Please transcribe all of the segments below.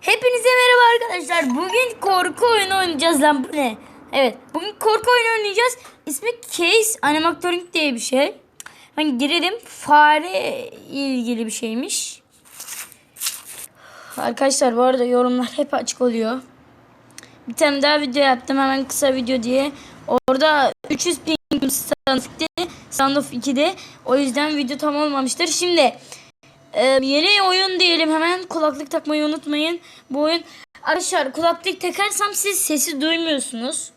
Hepinize merhaba arkadaşlar. Bugün korku oyunu oynayacağız lan bu ne? Evet. Bugün korku oyunu oynayacağız. İsmi Case Animatronic diye bir şey. Ben girelim. Fare ilgili bir şeymiş. Arkadaşlar bu arada yorumlar hep açık oluyor. Bir tane daha video yaptım hemen kısa video diye. Orada 300 ping standıftı. Standoff 2'de. O yüzden video tam olmamıştır. Şimdi ee, yeni oyun diyelim hemen kulaklık takmayı unutmayın. Bu oyun arkadaşlar kulaklık takarsam siz sesi duymuyorsunuz.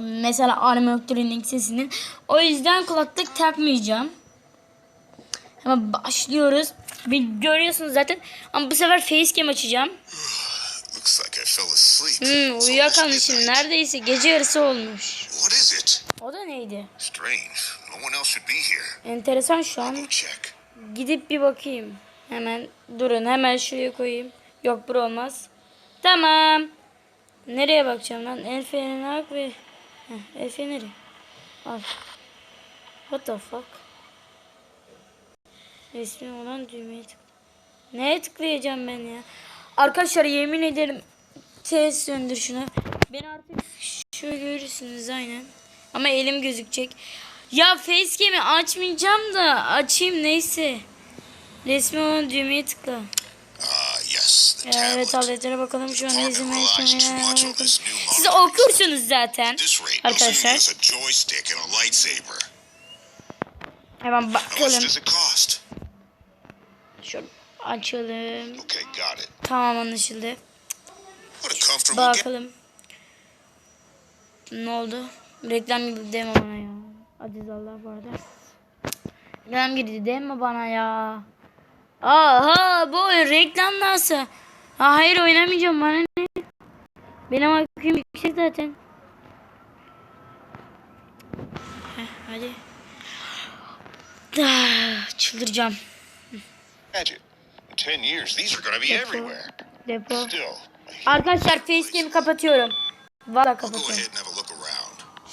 Mesela animatronic sesinin. O yüzden kulaklık takmayacağım. Hemen başlıyoruz. Bir görüyorsunuz zaten. Ama bu sefer facecam açacağım. Hmm, uyuyakalmışım. Neredeyse gece yarısı olmuş. O da neydi? Enteresan şu an. Gidip bir bakayım. Hemen durun hemen şuraya koyayım. Yok bura olmaz. Tamam. Nereye bakacağım lan? El feneri ak ve... Heh, el feneri. Al. What the fuck? Resmi olan düğmeye tıkla. Neye tıklayacağım ben ya? Arkadaşlar yemin ederim. Test söndür şunu. Ben artık şöyle görürsünüz aynen. Ama elim gözükecek. Ya facecam'i açmayacağım da açayım neyse. Resmi olan düğmeye tıkla. Ah, yes, the Ya, evet tablet. tabletlere bakalım şu an Department izin Siz okursunuz zaten arkadaşlar. Hemen bakalım. Şöyle açalım. Okay. Tamam anlaşıldı. Bakalım. Ne oldu? Reklam gibi deme bana ya. Aziz Allah bu arada. Reklam girdi deme bana ya. Aha bu oyun reklam nasıl? Ha, hayır oynamayacağım bana ne? Benim IQ'm yüksek zaten. Heh, hadi. Ah, çıldıracağım. Imagine, in 10 years, these are going to be Depo. everywhere. Depo. Arkadaşlar facecam'i kapatıyorum. Valla kapatıyorum.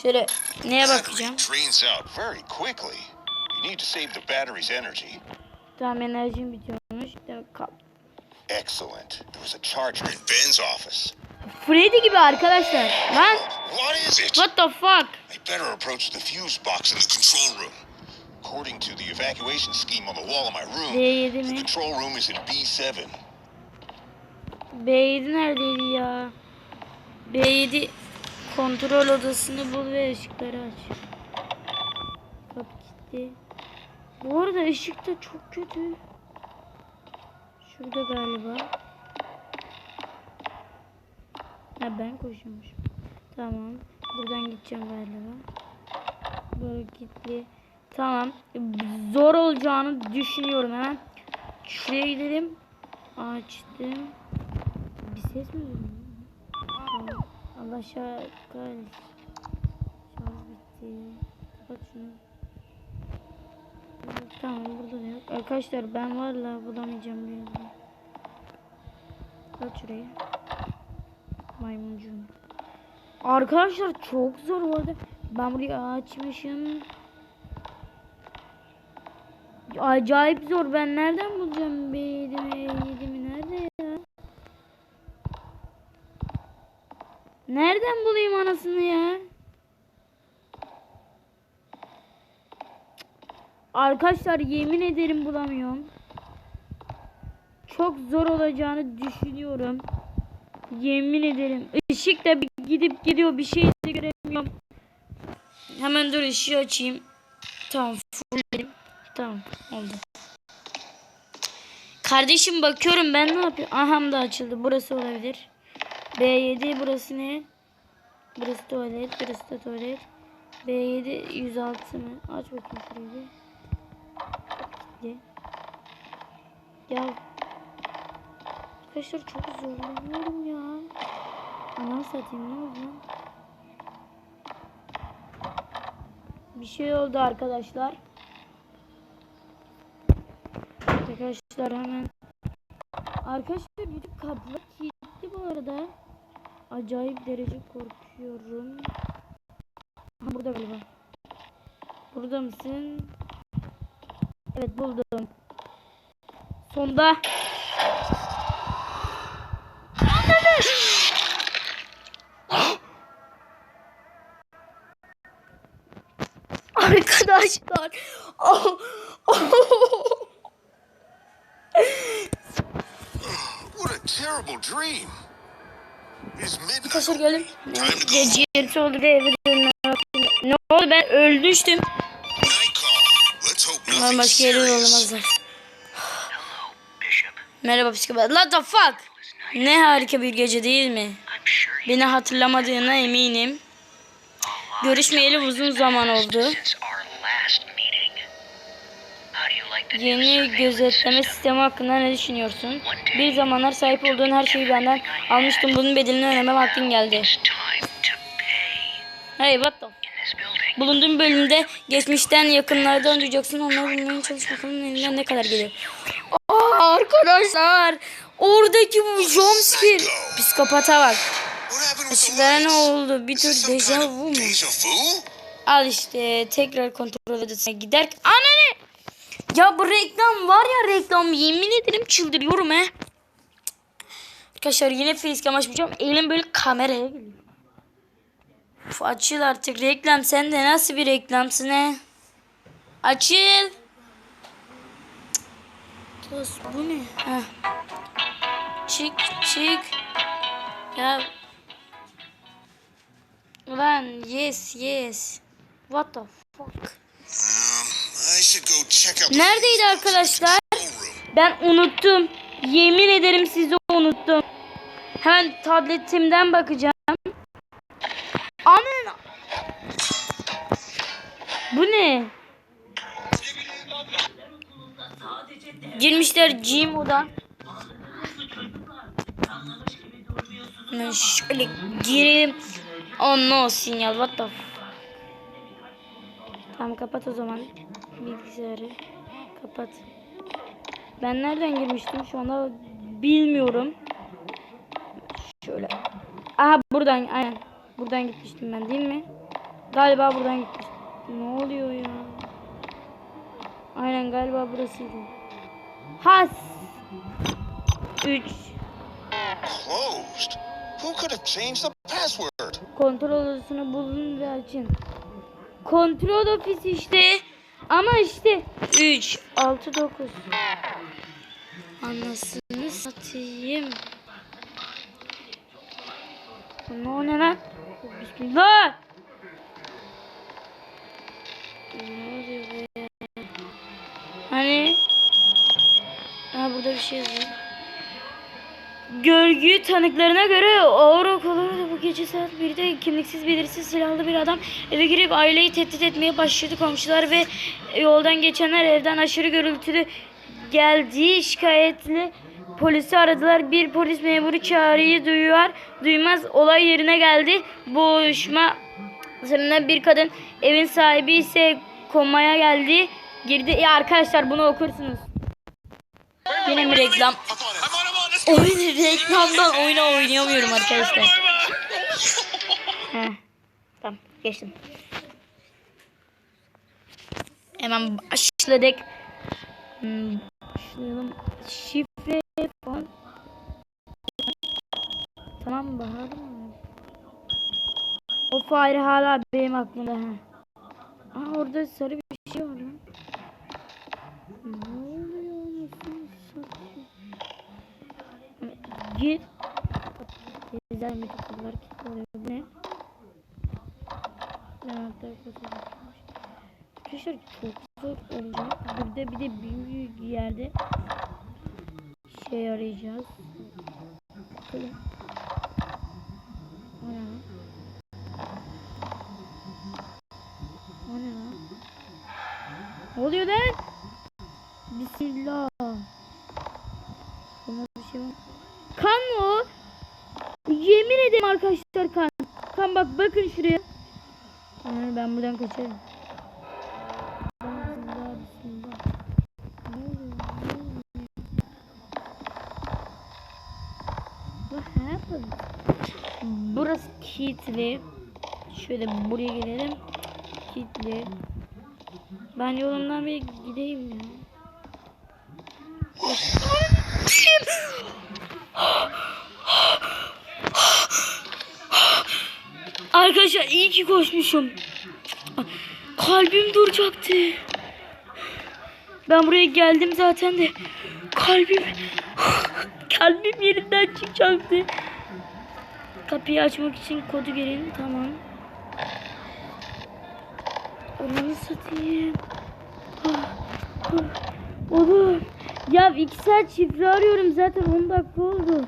Şöyle neye bakacağım? Tamam enerjim bitiyormuş. Tamam, kap. Excellent. There was a charger in Ben's office. Freddy gibi arkadaşlar. Lan What is it? what the fuck? I better approach the fuse box in the control room. According to the evacuation scheme on the wall of my room, B7 the control room is in B7. B7 neredeydi ya? B7 kontrol odasını bul ve ışıkları aç. Kapı kilitli. Bu arada ışık da çok kötü. Şurada galiba. Ha ben koşuyormuşum. Tamam. Buradan gideceğim galiba. Böyle kilitli. Tamam. Zor olacağını düşünüyorum hemen. Şuraya gidelim. Açtım. Bir ses mi duydun? Allah kahretsin. Şarj bitti. Kapat şunu. Tamam burada da yok. Arkadaşlar ben varla bulamayacağım bir yerde. Kaç şurayı. Maymuncuğum. Arkadaşlar çok zor bu arada. Ben burayı açmışım. Acayip zor. Ben nereden bulacağım B7 mi E7 mi? Nerede ya? Nereden bulayım anasını ya? Arkadaşlar yemin ederim bulamıyorum. Çok zor olacağını düşünüyorum. Yemin ederim. Işık da bir gidip gidiyor bir şey de göremiyorum. Hemen dur ışığı açayım. Tamam fullledim. Tamam oldu. Kardeşim bakıyorum ben ne yapıyorum? Aham da açıldı. Burası olabilir. B7 burası ne? Burası tuvalet. Burası da tuvalet. B7 106 mı? Aç bakayım şurayı. Gitti. Ya Arkadaşlar çok zorlanıyorum ya. Anam satayım ne oldu lan? Bir şey oldu arkadaşlar. Arkadaşlar hemen. Arkadaşlar YouTube kablo kilitli bu arada. Acayip derece korkuyorum. Ha, burada galiba. Burada mısın? Evet buldum. Sonda. Arkadaşlar. What a terrible dream. Arkadaşlar geldim. Time to go. Gece yarısı oldu ve eve. Ne oldu ben öldüştüm. Night call. Let's hope Umarım başka yere serious. yollamazlar. Merhaba psikopat. What the fuck? Ne harika bir gece değil mi? Beni hatırlamadığına eminim. Görüşmeyeli uzun zaman oldu. Yeni gözetleme sistemi hakkında ne düşünüyorsun? Bir zamanlar sahip olduğun her şeyi benden almıştım. Bunun bedelini ödeme vaktin geldi. Hey what the? Bulunduğum bölümde geçmişten yakınlardan duyacaksın. Onları bulmaya çalış bakalım elinden ne kadar geliyor. Aa, arkadaşlar. Oradaki bu jumpscare. Psikopata bak. Işıklara ne oldu? Bir tür this some kind deja of vu mu? Al işte tekrar kontrol odasına gider. Anne Ya bu reklam var ya reklam yemin ederim çıldırıyorum he. Arkadaşlar yine facecam açmayacağım. Elim böyle kameraya geliyor. Açıl artık reklam. Sen de nasıl bir reklamsın he? Açıl. Toz bu ne? Heh. Çık çık. Ya. Ulan yes yes. What the fuck? Neredeydi arkadaşlar? Ben unuttum. Yemin ederim sizi unuttum. Hemen tabletimden bakacağım. Anan. Bu ne? Girmişler Gmo'da. Hemen şöyle gireyim. Oh no sinyal what the f- Tamam kapat o zaman. Bilgisayarı. Kapat. Ben nereden girmiştim şu anda bilmiyorum. Şöyle. Aha buradan aynen. Buradan gitmiştim ben değil mi? Galiba buradan gitmiştim. Ne oluyor ya? Aynen galiba burasıydı. Has. 3. Closed. Who could have changed the password? Kontrol odasını bulun ve açın. Kontrol ofisi işte. Ama işte 3, 6, 9. Anasını satayım. Ne o ne lan? Bismillah. Ne oluyor be? Hani? Ha burada bir şey yazıyor. Görgü tanıklarına göre Aurora Colorado'da bu gece saat 1'de kimliksiz belirsiz silahlı bir adam eve girip aileyi tehdit etmeye başladı. Komşular ve yoldan geçenler evden aşırı gürültülü geldiği şikayetli polisi aradılar. Bir polis memuru çağrıyı duyuyor. Duymaz olay yerine geldi. Boğuşma sırasında bir kadın evin sahibi ise komaya geldi. Girdi. Ya arkadaşlar bunu okursunuz. Yine mi reklam? Oyun reklamdan oyuna oynayamıyorum arkadaşlar. Heh. Tamam geçtim. Hemen başladık. Hmm. Şifre falan. Tamam bakalım mı? O fare hala benim aklımda. Ha. Aa orada sarı bir şey var lan. Ne oluyor satayım? Gir. Güzel kutular oluyor bu ne? Anahtar kutusu. Arkadaşlar çok zor olacak. Burada bir de büyük yerde şey arayacağız. Bakalım. O ne? O ne oluyor lan? Bismillah. Buna bir şey. Kan mı o? Yemin ederim arkadaşlar kan. Kan bak bakın şuraya. Aa, ben buradan kaçarım. Burası kilitli. Şöyle buraya gelelim. Kilitli. Ben yolumdan bir gideyim ya. Arkadaşlar iyi ki koşmuşum. Kalbim duracaktı. Ben buraya geldim zaten de kalbim kalbim yerinden çıkacaktı. Kapıyı açmak için kodu girin. Tamam. Onu satayım. Ah, ah. Oğlum. Ya iki saat şifre arıyorum zaten 10 dakika oldu.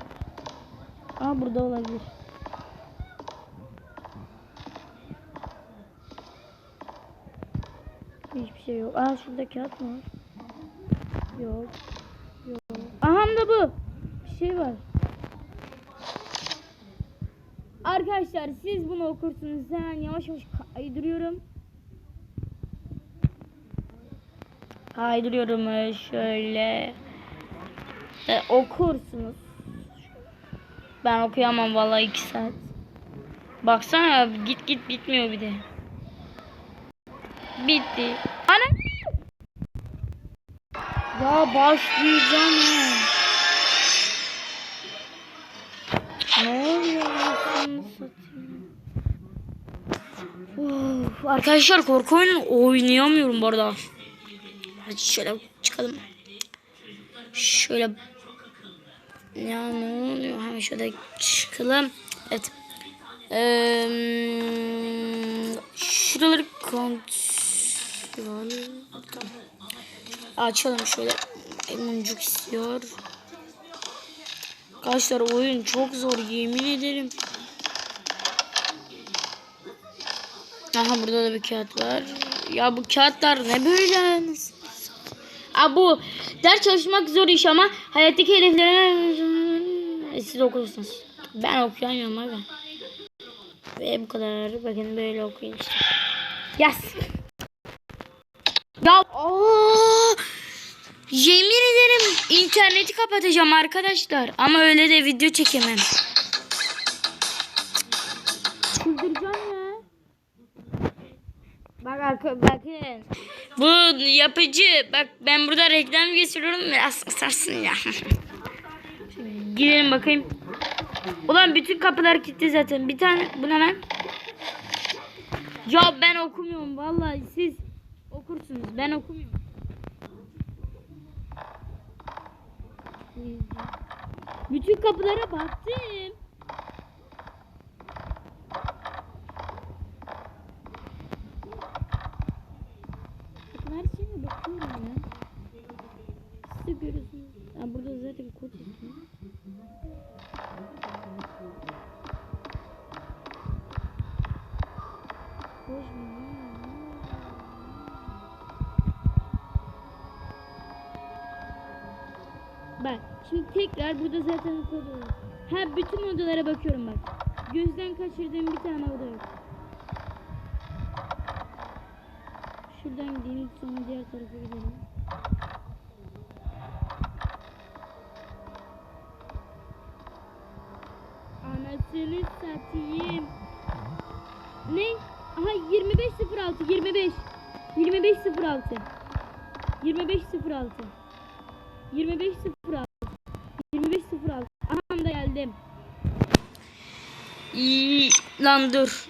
Aa burada olabilir. Hiçbir şey yok. Aa şurada kağıt mı var? Yok. Yok. Aha da bu. Bir şey var. Arkadaşlar siz bunu okursunuz. Hemen yavaş yavaş kaydırıyorum. Kaydırıyorum öyle şöyle. E, okursunuz. Ben okuyamam vallahi iki saat. Baksana git git bitmiyor bir de. Bitti. Ya başlayacağım ya. Ne oluyor. Of, arkadaşlar korku oyunu oynayamıyorum bu arada. Hadi şöyle çıkalım. Şöyle ya ne oluyor? Hemen şöyle çıkalım. Evet. Ee, şuraları kontrol. Tamam. Açalım şöyle. Maymuncuk istiyor. Arkadaşlar oyun çok zor yemin ederim. Aha burada da bir kağıt var. Ya bu kağıtlar ne böyle? Aa, bu ders çalışmak zor iş ama hayattaki hedeflerine siz okursunuz. Ben okuyamıyorum abi. Ve bu kadar. Bakın böyle okuyun işte. Yaz. Ya aa, yemin ederim interneti kapatacağım arkadaşlar. Ama öyle de video çekemem. Çıldıracağım ya. Bak arka, bakın. Bu yapıcı. Bak ben burada reklam geçiriyorum. Biraz sarsın ya. Şimdi girelim bakayım. Ulan bütün kapılar kilitli zaten. Bir tane bu ne lan? Ya ben okumuyorum vallahi siz okursunuz. Ben okumuyorum. Bütün kapılara baktım. Her şeye bakıyorum ya. Siz de görüyorsunuz. Ya burada zaten kod yazıyor. Bak şimdi tekrar burada zaten kod var. Ha bütün odalara bakıyorum bak. Gözden kaçırdığım bir tane oda yok. Şuradan gideyim sonra diğer tarafa gidelim. Anasını satayım. Ne? Aha 2506 25 2506 2506 2506 2506 Aha da geldim. İyi, lan dur.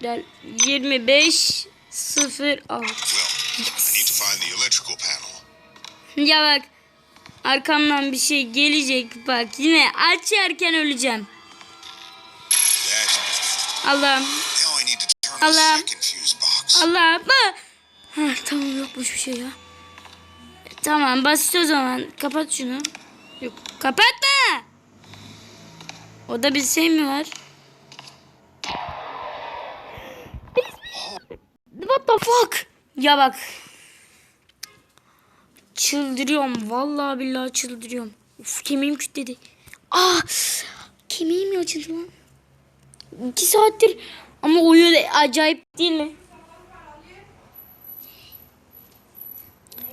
Gel 25 06 Well, we need to find the electrical panel. Ya bak arkamdan bir şey gelecek bak yine açarken öleceğim. Allah'ım Allah. Allah'ım. ah! Ha, tamam yokmuş bir şey ya. Tamam basit o zaman. Kapat şunu. Yok kapatma. O da bir şey mi var? What the fuck? Ya bak. Çıldırıyorum. Vallahi billahi çıldırıyorum. Uf kemiğim kütledi. Ah kemiğim mi acıdı lan? İki saattir ama oyun acayip değil mi?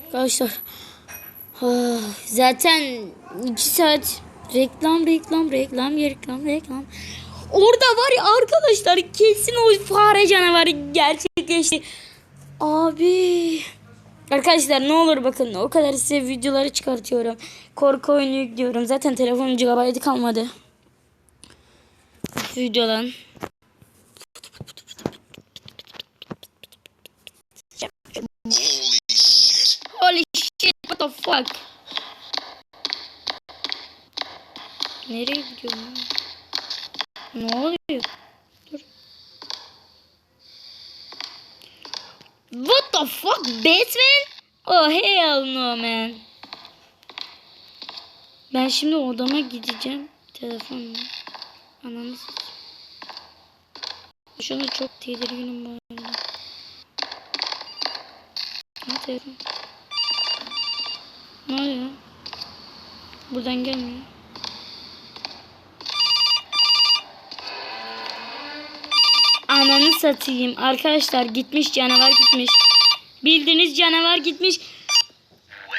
Arkadaşlar ah, zaten iki saat reklam reklam reklam reklam reklam. Orada var ya arkadaşlar kesin o fare canavarı geçti. Abi. Arkadaşlar ne olur bakın o kadar size videoları çıkartıyorum. Korku oyunu yüklüyorum. Zaten telefonum gigabaytı kalmadı. Videodan. Holy shit what the fuck. Nereye gidiyorum? Ne oluyor? The fuck, Batman? Oh hell no man. Ben şimdi odama gideceğim telefonla. Ananı Şu anda çok tedirginim bu arada. Ha telefon. Ne oluyor? Buradan gelmiyor. Ananı satayım. Arkadaşlar gitmiş canavar gitmiş. Bildiğiniz canavar gitmiş.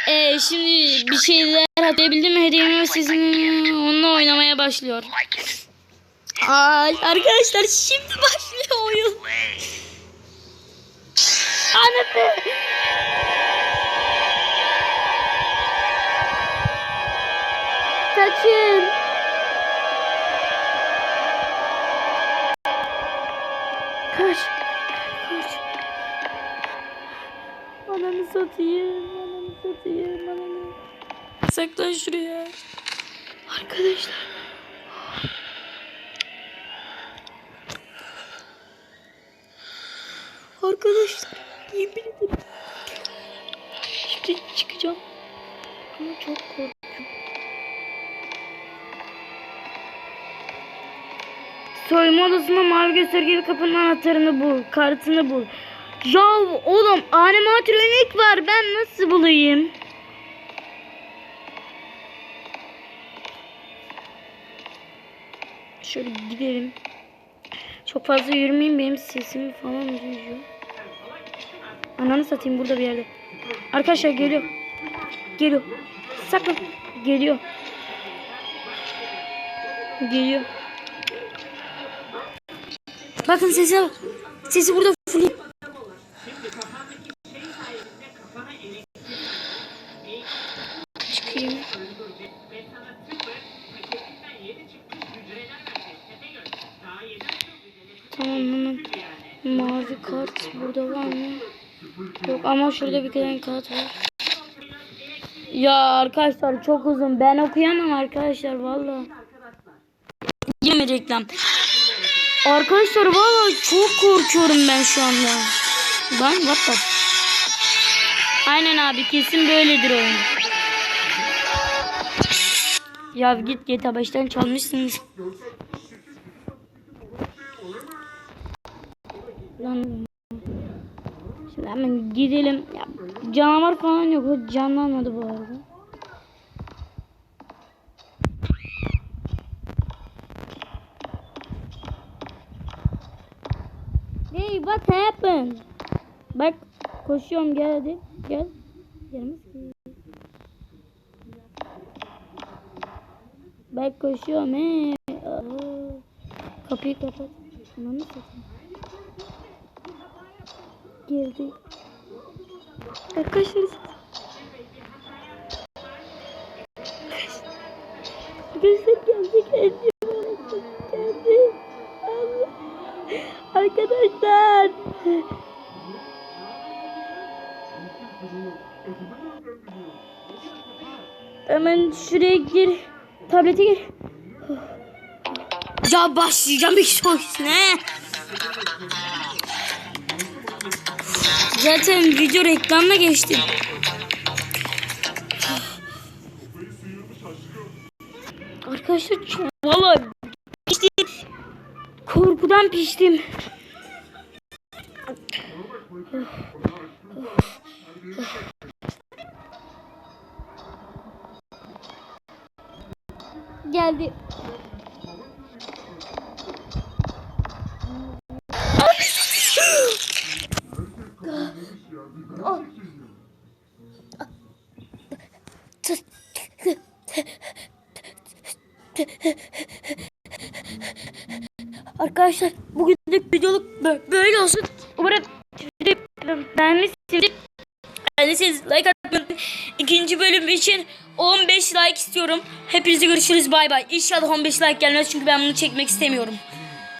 Ee, şimdi bir şeyler hatırlayabildim mi? Hediyemi sizin onunla oynamaya başlıyor. Ay, arkadaşlar şimdi başlıyor oyun. Ananı. Kaçın. Kaç. Kaç. Satayım. Ananı satayım. Ananı. Saklan şuraya. Arkadaşlar. Arkadaşlar. Yemin ederim. Şimdi çıkacağım. Ama çok korkuyorum. Soyunma odasında mavi göstergeli kapının anahtarını bul. Kartını bul. Ya oğlum animatronik var. Ben nasıl bulayım? Şöyle gidelim. Çok fazla yürümeyeyim benim sesimi falan duyuyor. Ananı satayım burada bir yerde. Arkadaşlar geliyor. Geliyor. Sakın. Geliyor. Geliyor. Bakın sesi. Sesi burada Tamam hemen. Mavi kart burada var mı? Yok ama şurada bir tane kart var. Ya arkadaşlar çok uzun. Ben okuyamam arkadaşlar valla. Yeme reklam. Arkadaşlar valla çok korkuyorum ben şu anda. Lan what the Aynen abi kesin böyledir oyun. Ya git GTA baştan çalmışsınız. Lan. Şimdi hemen gidelim. Ya, canavar falan yok. O canlanmadı bu arada. Hey what happened? Bak koşuyorum gel hadi. Gel. Gelmez. Bak koşuyorum he. Aa, Kapıyı kapat. Ananı satayım. Girdi. Arkadaşlar Arkadaşlar geldi geldi. Geldi. Arkadaşlar. Hemen şuraya gir. Tablete gir. Ya başlayacağım bir ne? Zaten video reklamla geçti. Arkadaşlar valla piştim. Korkudan piştim. Geldi. Arkadaşlar bugünlük videoluk bö- böyle olsun. Umarım videoyu beğenmişsinizdir. Beğendiyseniz like atmayı unutmayın. İkinci bölüm için 15 like istiyorum. Hepinize görüşürüz bay bay. İnşallah 15 like gelmez çünkü ben bunu çekmek istemiyorum.